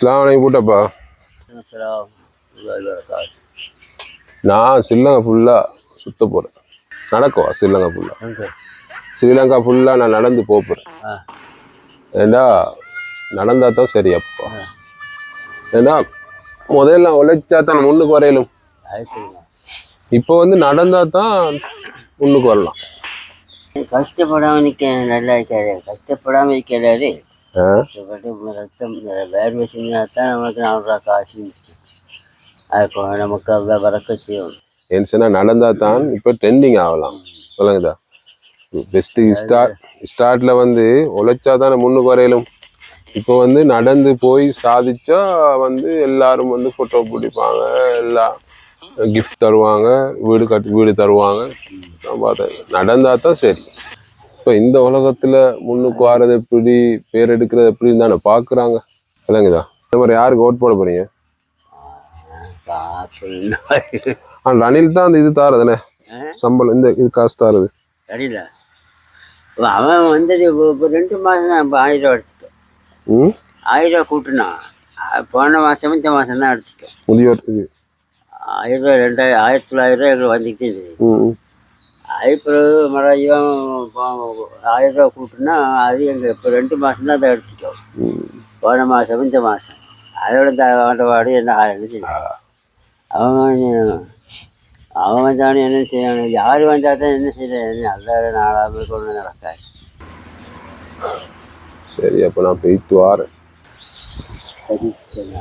இஸ்லாம் வலைக்கும் கூட்டப்பா நான் ஸ்ரீலங்கா ஃபுல்லாக சுத்த போகிறேன் நடக்குவா ஸ்ரீலங்கா ஃபுல்லாக ஸ்ரீலங்கா ஃபுல்லாக நான் நடந்து போகிறேன். ஏண்டா நடந்தா தான் சரி அப்பா. ஏண்டா முதல்ல உழைச்சா தான் முன்னுக்கு வரையலும். இப்போ வந்து நடந்தா தான் முன்னுக்கு வரலாம். கஷ்டப்படாமல் நிற்க நல்லா இருக்காரு. கஷ்டப்படாமல் இருக்கிறாரு. செஞ்சா தான் நமக்கு நாலு ரூபா காசு நிற்கும் அதுக்கு நமக்கு வரக்க செய்யும். ஏன்னு சொன்னால் நடந்தா தான் இப்போ ட்ரெண்டிங் ஆகலாம். சொல்லுங்கதா பெஸ்ட்டு ஸ்டார்ட் ஸ்டார்ட்ல வந்து உழைச்சா தானே முன்னுக்கு வரையலும். இப்போ வந்து நடந்து போய் சாதிச்சா வந்து எல்லாரும் வந்து ஃபோட்டோ பிடிப்பாங்க எல்லாம் கிஃப்ட் தருவாங்க வீடு கட்டி வீடு தருவாங்க. நான் பார்த்தேன். நடந்தா தான் சரி. இப்போ இந்த உலகத்துல முன்னுக்கு வர்றது எப்படி பேர் எடுக்கிறது எப்படின்னு தானே பார்க்குறாங்க இல்லைங்கதா இந்த மாதிரி யாருக்கு ஓட் போட போறீங்க? ஆனால் ரணில் தான் அந்த இது தாரதுனே சம்பளம் இந்த இது காசு தாரது. சரியில்ல அவன் வந்தது இப்போ ரெண்டு மாதம் தான் இப்போ ஆயிரம் ரூபா எடுத்துட்டோம். ம்? ஆயிரம் ரூபா கூட்டினான் போன மாதம் இந்த மாதம் தான் எடுத்துட்டோம். முதியோர் ஆயிரம் ரூபா ரெண்டாயிரம் ஆயிரத்தி தொள்ளாயிரம் ரூபா எங்களுக்கு வந்துக்கிட்டே ம் அதுக்கு மழை இவன் ஆயிரம் ரூபா கூட்டினா அது எங்கள் இப்போ ரெண்டு மாதம் தான் எடுத்துட்டோம். போன மாதம் இந்த மாதம் அதோட ஆண்டவாடு என்ன ஆயிரம் அவங்க அவன் வந்தாலும் என்ன செய்யணும்? யார் வந்தால் தான் என்ன செய்யணும் நல்ல நாளாக கொண்டு நடக்காது. சரி அப்போ நான் சரி சரி.